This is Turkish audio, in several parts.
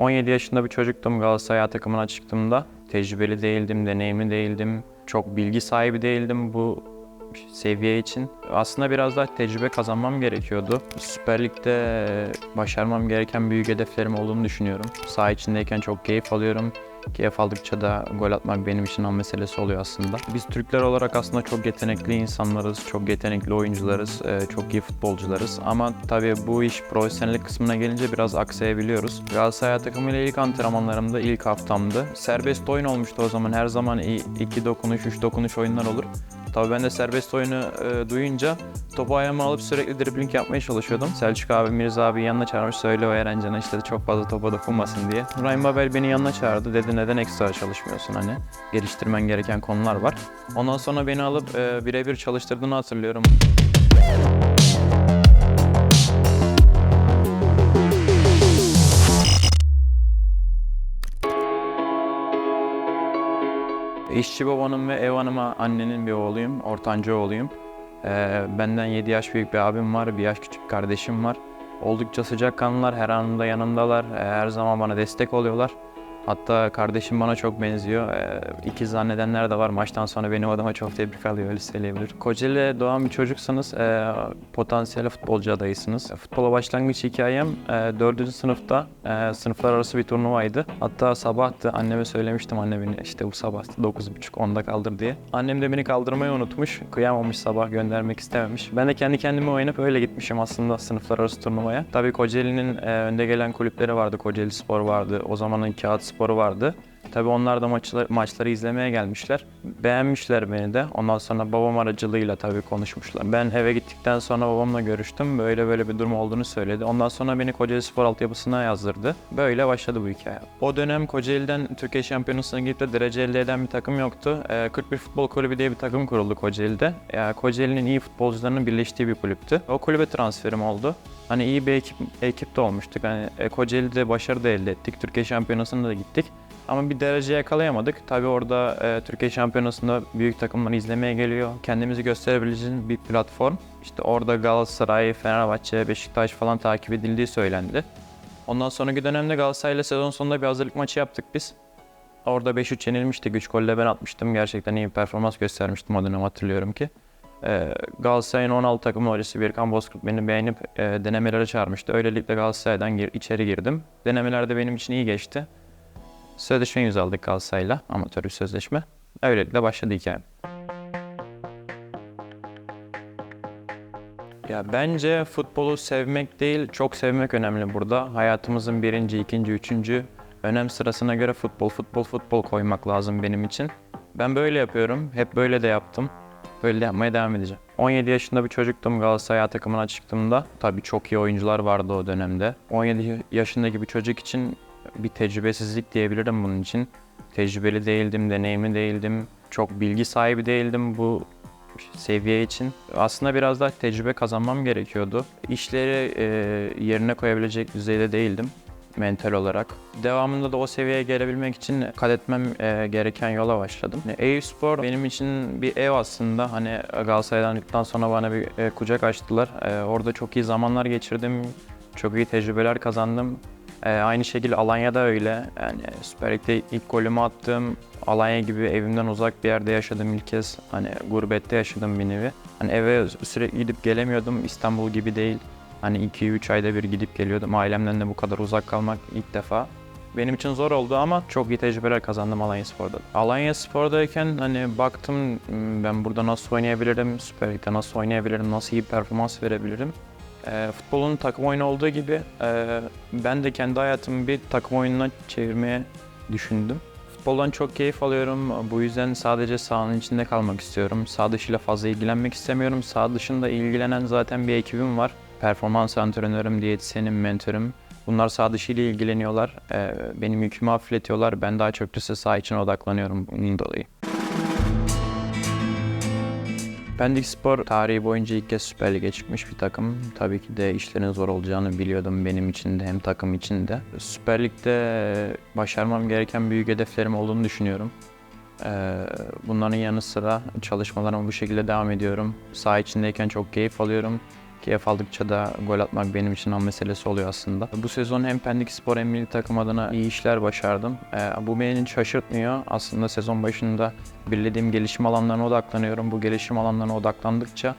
17 yaşında bir çocuktum Galatasaray takımına çıktığımda. Tecrübeli değildim, deneyimli değildim. Çok bilgi sahibi değildim bu seviye için. Aslında biraz daha tecrübe kazanmam gerekiyordu. Süper Lig'de başarmam gereken büyük hedeflerim olduğunu düşünüyorum. Saha içindeyken çok keyif alıyorum. Keyif aldıkça da gol atmak benim için an meselesi oluyor aslında. Biz Türkler olarak aslında çok yetenekli insanlarız, çok yetenekli oyuncularız, e, çok iyi futbolcularız. Ama tabii bu iş profesyonellik kısmına gelince biraz aksayabiliyoruz. Galatasaray takımıyla ilk antrenmanlarımda ilk haftamdı. Serbest oyun olmuştu o zaman. Her zaman iki dokunuş, üç dokunuş oyunlar olur. Tabii ben de serbest oyunu e, duyunca topu ayağıma alıp sürekli dribbling yapmaya çalışıyordum. Selçuk abi, Mirza abi yanına çağırmış söyle o Erencan'a işte çok fazla topa dokunmasın diye. Ryan Babel beni yanına çağırdı. Dedi neden ekstra çalışmıyorsun hani. Geliştirmen gereken konular var. Ondan sonra beni alıp e, birebir çalıştırdığını hatırlıyorum. İşçi babanın ve ev hanımı annenin bir oğluyum, ortanca oğluyum. Ee, benden 7 yaş büyük bir abim var, bir yaş küçük kardeşim var. Oldukça sıcakkanlılar, her anımda yanımdalar, ee, her zaman bana destek oluyorlar. Hatta kardeşim bana çok benziyor. Ee, ikiz zannedenler de var. Maçtan sonra beni o adama çok tebrik alıyor, öyle söyleyebilir. Kocaeli'de doğan bir çocuksanız e, potansiyel futbolcu adayısınız. Futbola başlangıç hikayem e, 4. sınıfta e, sınıflar arası bir turnuvaydı. Hatta sabahtı. Anneme söylemiştim anne beni işte bu sabah 9.30-10'da kaldır diye. Annem de beni kaldırmayı unutmuş. Kıyamamış sabah göndermek istememiş. Ben de kendi kendime oynayıp öyle gitmişim aslında sınıflar arası turnuvaya. Tabii Kocaeli'nin e, önde gelen kulüpleri vardı. Kocaeli Spor vardı. O zamanın Kağıt Sporu vardı. Tabii onlar da maçları, maçları izlemeye gelmişler. Beğenmişler beni de. Ondan sonra babam aracılığıyla tabii konuşmuşlar. Ben eve gittikten sonra babamla görüştüm. Böyle böyle bir durum olduğunu söyledi. Ondan sonra beni Kocaeli Spor altyapısına yazdırdı. Böyle başladı bu hikaye. O dönem Kocaeli'den Türkiye Şampiyonası'na gidip de derece elde eden bir takım yoktu. Ee, 41 Futbol Kulübü diye bir takım kuruldu Kocaeli'de. Ee, Kocaeli'nin iyi futbolcularının birleştiği bir kulüptü. O kulübe transferim oldu. Hani iyi bir ekip, ekipte olmuştuk. Hani e, Kocaeli'de başarı da elde ettik. Türkiye Şampiyonası'na da gittik. Ama bir derece yakalayamadık. Tabii orada e, Türkiye Şampiyonası'nda büyük takımlar izlemeye geliyor. Kendimizi gösterebileceğimiz bir platform. İşte orada Galatasaray, Fenerbahçe, Beşiktaş falan takip edildiği söylendi. Ondan sonraki dönemde Galatasaray'la sezon sonunda bir hazırlık maçı yaptık biz. Orada 5-3 yenilmiştik. 3 golle ben atmıştım. Gerçekten iyi performans göstermiştim o dönem hatırlıyorum ki. Ee, Galatasaray'ın 16 takım hocası Birkan Bozkurt beni beğenip e, denemelere çağırmıştı. Öylelikle Galatasaray'dan gir, içeri girdim. Denemelerde benim için iyi geçti. Sözleşme imzaladık Galatasaray'la, amatör bir sözleşme. Öylelikle başladı hikayem. Ya bence futbolu sevmek değil, çok sevmek önemli burada. Hayatımızın birinci, ikinci, üçüncü önem sırasına göre futbol, futbol, futbol koymak lazım benim için. Ben böyle yapıyorum, hep böyle de yaptım. Böyle de yapmaya devam edeceğim. 17 yaşında bir çocuktum Galatasaray takımına çıktığımda. Tabii çok iyi oyuncular vardı o dönemde. 17 yaşındaki bir çocuk için bir tecrübesizlik diyebilirim bunun için. Tecrübeli değildim, deneyimli değildim. Çok bilgi sahibi değildim bu seviye için. Aslında biraz daha tecrübe kazanmam gerekiyordu. İşleri e, yerine koyabilecek düzeyde değildim mental olarak. Devamında da o seviyeye gelebilmek için kat etmem e, gereken yola başladım. Eyüp Spor benim için bir ev aslında. Hani Galatasaray'dan sonra bana bir e, kucak açtılar. E, orada çok iyi zamanlar geçirdim. Çok iyi tecrübeler kazandım. E, aynı şekilde Alanya'da öyle. Yani Süper Lig'de ilk golümü attım. Alanya gibi evimden uzak bir yerde yaşadım ilk kez. Hani gurbette yaşadım bir nevi. Hani eve sürekli gidip gelemiyordum. İstanbul gibi değil. Hani 2-3 ayda bir gidip geliyordum. Ailemden de bu kadar uzak kalmak ilk defa. Benim için zor oldu ama çok iyi tecrübeler kazandım Alanya Spor'da. Alanya Spor'dayken hani baktım "Hmm, ben burada nasıl oynayabilirim, Süper Lig'de nasıl oynayabilirim, nasıl iyi performans verebilirim. Ee, futbolun takım oyunu olduğu gibi e, ben de kendi hayatımı bir takım oyununa çevirmeye düşündüm. Futboldan çok keyif alıyorum. Bu yüzden sadece sahanın içinde kalmak istiyorum. Sağ dışıyla fazla ilgilenmek istemiyorum. Sağ dışında ilgilenen zaten bir ekibim var. Performans antrenörüm, diyetisyenim, mentorum. Bunlar sağ dışıyla ilgileniyorlar. Ee, benim yükümü hafifletiyorlar. Ben daha çok ise sağ için odaklanıyorum bunun dolayı. Pendik Spor tarihi boyunca ilk kez Süper Lig'e çıkmış bir takım. Tabii ki de işlerin zor olacağını biliyordum benim için de hem takım için de. Süper Lig'de başarmam gereken büyük hedeflerim olduğunu düşünüyorum. Ee, Bunların yanı sıra çalışmalarıma bu şekilde devam ediyorum. Saha içindeyken çok keyif alıyorum. Keyif aldıkça da gol atmak benim için an meselesi oluyor aslında. Bu sezon hem Pendik Spor hem milli takım adına iyi işler başardım. Ee, bu beni şaşırtmıyor. Aslında sezon başında belirlediğim gelişim alanlarına odaklanıyorum. Bu gelişim alanlarına odaklandıkça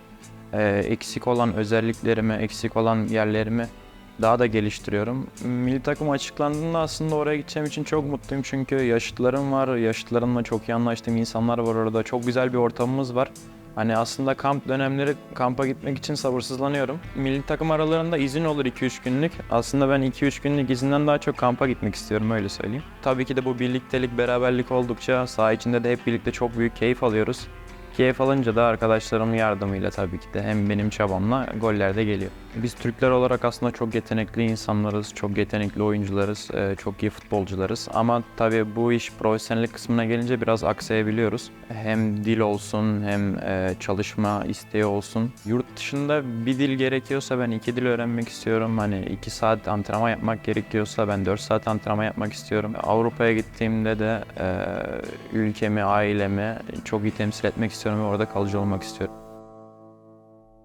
e, eksik olan özelliklerimi, eksik olan yerlerimi daha da geliştiriyorum. Milli takım açıklandığında aslında oraya gideceğim için çok mutluyum çünkü yaşıtlarım var, yaşıtlarımla çok iyi anlaştığım insanlar var orada. Çok güzel bir ortamımız var. Hani aslında kamp dönemleri kampa gitmek için sabırsızlanıyorum. Milli takım aralarında izin olur 2-3 günlük. Aslında ben 2-3 günlük izinden daha çok kampa gitmek istiyorum öyle söyleyeyim. Tabii ki de bu birliktelik, beraberlik oldukça saha içinde de hep birlikte çok büyük keyif alıyoruz. Keyif alınca da arkadaşlarımın yardımıyla tabii ki de hem benim çabamla goller de geliyor. Biz Türkler olarak aslında çok yetenekli insanlarız, çok yetenekli oyuncularız, e, çok iyi futbolcularız. Ama tabii bu iş profesyonellik kısmına gelince biraz aksayabiliyoruz. Hem dil olsun hem e, çalışma isteği olsun. Yurt dışında bir dil gerekiyorsa ben iki dil öğrenmek istiyorum. Hani iki saat antrenman yapmak gerekiyorsa ben dört saat antrenman yapmak istiyorum. Avrupa'ya gittiğimde de e, ülkemi, ailemi çok iyi temsil etmek istiyorum ve orada kalıcı olmak istiyorum.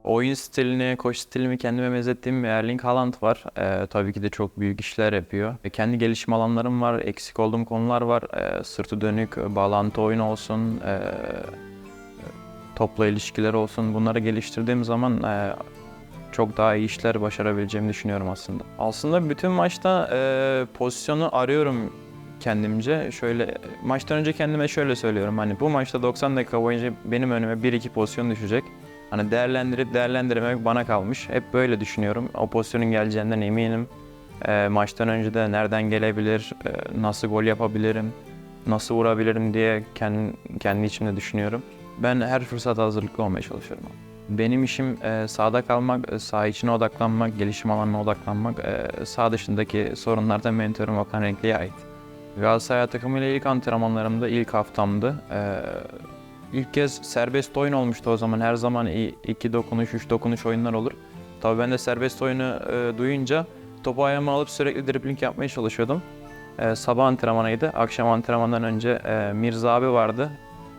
Oyun stilini, koş stilimi kendime benzettiğim bir Erling Haaland var. Ee, tabii ki de çok büyük işler yapıyor. E, kendi gelişim alanlarım var, eksik olduğum konular var. Ee, sırtı dönük, bağlantı oyunu olsun, e, topla ilişkiler olsun. Bunları geliştirdiğim zaman e, çok daha iyi işler başarabileceğimi düşünüyorum aslında. Aslında bütün maçta e, pozisyonu arıyorum kendimce. Şöyle maçtan önce kendime şöyle söylüyorum. Hani bu maçta 90 dakika boyunca benim önüme 1-2 pozisyon düşecek. Hani değerlendirip değerlendirmemek bana kalmış. Hep böyle düşünüyorum. O pozisyonun geleceğinden eminim. E, maçtan önce de nereden gelebilir, e, nasıl gol yapabilirim, nasıl vurabilirim diye kendi, kendi içimde düşünüyorum. Ben her fırsata hazırlıklı olmaya çalışıyorum. Benim işim e, sahada kalmak, e, saha içine odaklanmak, gelişim alanına odaklanmak. E, saha dışındaki sorunlardan mentorum Okan Renkli'ye ait. Galatasaray takımıyla ilk antrenmanlarımda ilk haftamdı. E, ilk kez serbest oyun olmuştu o zaman. Her zaman iki dokunuş, üç dokunuş oyunlar olur. Tabii ben de serbest oyunu e, duyunca topu ayağıma alıp sürekli dribling yapmaya çalışıyordum. E, sabah antrenmanıydı. Akşam antrenmandan önce e, Mirza abi vardı.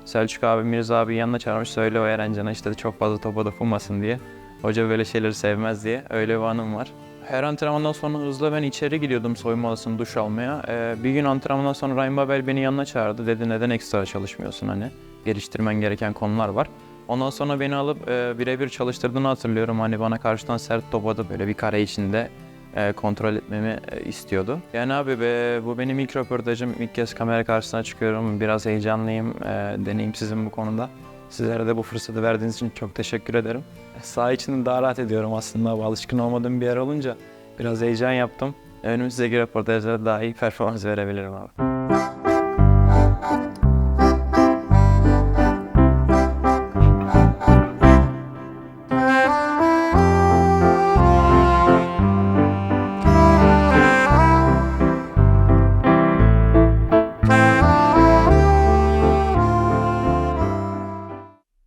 Selçuk abi Mirza abi yanına çağırmış söyle o Erencan'a işte çok fazla topa dokunmasın diye. Hoca böyle şeyleri sevmez diye. Öyle bir anım var. Her antrenmandan sonra hızla ben içeri gidiyordum soyunma odasına duş almaya. Ee, bir gün antrenmandan sonra Ryan Babel beni yanına çağırdı. Dedi neden ekstra çalışmıyorsun hani? Geliştirmen gereken konular var. Ondan sonra beni alıp e, birebir çalıştırdığını hatırlıyorum. Hani bana karşıdan sert topa da böyle bir kare içinde e, kontrol etmemi e, istiyordu. Yani abi be, bu benim ilk röportajım. İlk kez kamera karşısına çıkıyorum. Biraz heyecanlıyım. E, deneyimsizim bu konuda. Sizlere de bu fırsatı verdiğiniz için çok teşekkür ederim. Saha içinde daha rahat ediyorum aslında. Alışkın olmadığım bir yer olunca biraz heyecan yaptım. Önümüzdeki röportajlarda daha iyi performans verebilirim abi.